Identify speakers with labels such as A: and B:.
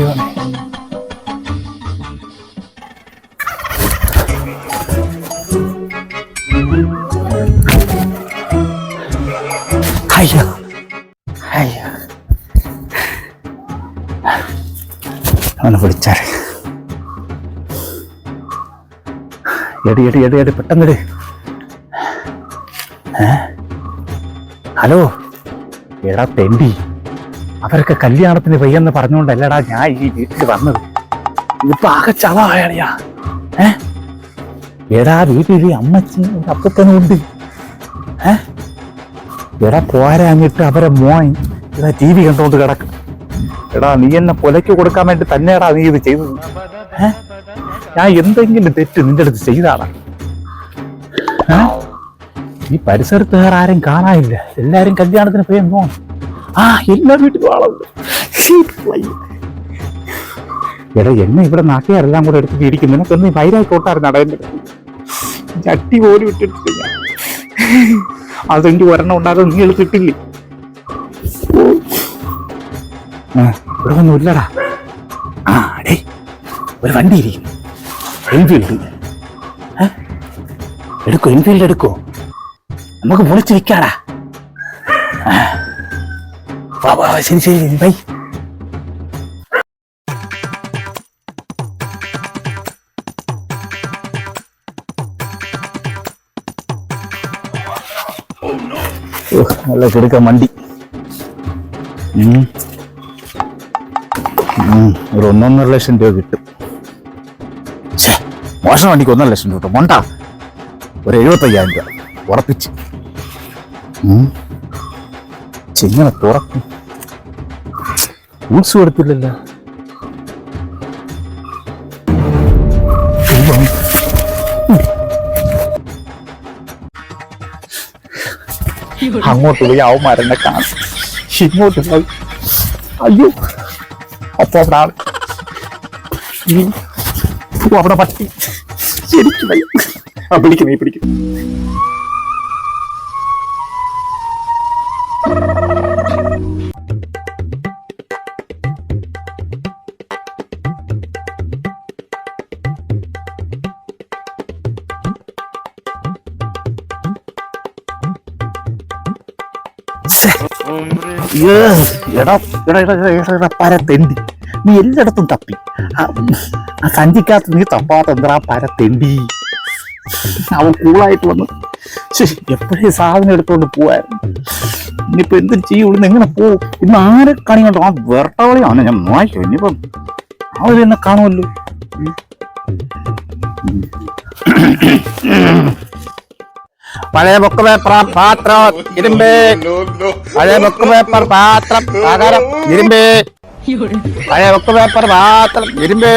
A: ദൈവമേ അയ്യോ അയ്യോ അവനെ പിടിച്ചാറ് എടി എടി എടി എടി പെട്ടെന്നിട് ഏ ഹലോ എടാ തെണ്ടി അവരൊക്കെ കല്യാണത്തിന് വയ്യെന്ന് പറഞ്ഞുകൊണ്ടല്ലടാ ഞാൻ ഈ വീട്ടിൽ വന്നത്. ഇതിപ്പോ ആകെ ചളയാളിയാ ഏ? എടാ വീട്ടിൽ ഈ അമ്മച്ചി ഒരു അപ്പത്തനും ഉണ്ട്. ഏ? എടാ പോരാഞ്ഞിട്ട് അവരെ മോൻ ഇതാ ടി വി കണ്ടോണ്ട് കിടക്കും. എടാ നീ എന്നെ പുലയ്ക്ക് കൊടുക്കാൻ വേണ്ടി തന്നെയാടാ നീ ഇത് ചെയ്തത്. ഏ? ഞാൻ എന്തെങ്കിലും തെറ്റ് നിന്റെ അടുത്ത് ചെയ്താടാ. ഈ പരിസരത്ത് വേറെ ആരും കാണാനില്ല. എല്ലാരും കല്യാണത്തിന് പോയി എന്നോ ആ എല്ലാ വീട്ടിലും ആളുണ്ട്. എടാ എന്നെ ഇവിടെ നാട്ടുകാരെല്ലാം കൂടെ എടുത്ത് ഇരിക്കും നിനക്കൊന്ന് വൈരായി കോട്ടാറ് നടന്നു ചട്ടി പോലും ഇട്ടിട്ടില്ല. അതെങ്കിൽ ഒരെണ്ണം ഉണ്ടാകും നീ എടുത്തിട്ടില്ലേ ഇവിടെ ഒന്നും ഇല്ലടാ. ആ അടേ ഒരു വണ്ടി ഇരിക്കുന്നു എൻഫീൽഡ്? എടുക്കോ എൻഫീൽഡ് എടുക്കോ? നമുക്ക് പൊളിച്ച് വെക്കാടാ ആ. വാ വാ വാ, ശരി ശരി ശരി, ബൈ ഓ, നല്ല കൊടുക്ക വണ്ടി ഉം. ഉം, ഒരു ഒന്നൊന്നര ലക്ഷം രൂപ കിട്ടും ഛേ, മോശം വണ്ടിക്ക് ഒന്നര ലക്ഷം രൂപ കിട്ടും മൊണ്ട ഒരു എഴുപത്തയ്യായിരം രൂപ ഉറപ്പിച്ച് ഉം. ചിങ്ങനെ തുറക്കും. ഉത്സവം എടുത്തില്ലല്ലോ അങ്ങോട്ട് പോയി അവന്മാരെന്നെ കാണും. ഇങ്ങോട്ട് പോയി. അയ്യോ. അപ്പൊ അവിടെ ആൾ. അവിടെ പട്ടി. ശരിക്കും. വയ്യ. ആ പിടിക്കുന്നേ പിടിക്കും. എടാ എടാ എടാ എടാ, എടാ, എടാ, പര നീ എല്ലായിടത്തും തപ്പി. ആ, സഞ്ചിക്കകത്ത് നീ തപ്പാത്ത എന്താ പരത്തെണ്ടി? തെണ്ടി അവൻ കൂളായിട്ട് വന്ന് എപ്പോഴേ സാധനം എടുത്തോണ്ട് പോവായിരുന്നു? ഇനിയിപ്പോ എന്ത് ചെയ്യും? ഇവിടുന്ന് എങ്ങനെ പോവും? ഇന്ന് ആരെ കണി കണ്ടോ? ആ വെറട്ടവളിയാണ് ഞാൻ നോക്കിയോ ഇനിയിപ്പം അവരെന്നെ കാണുമല്ലോ. പഴയ ബുക്ക് പേപ്പർ പാത്രം ഇരുമ്പേ. പഴയ ബുക്ക് പേപ്പർ പാത്രം ഇരുമ്പ്. ഇരുമ്പേ പഴയ ബുക്ക് പേപ്പർ പാത്രം ഇരുമ്പേ.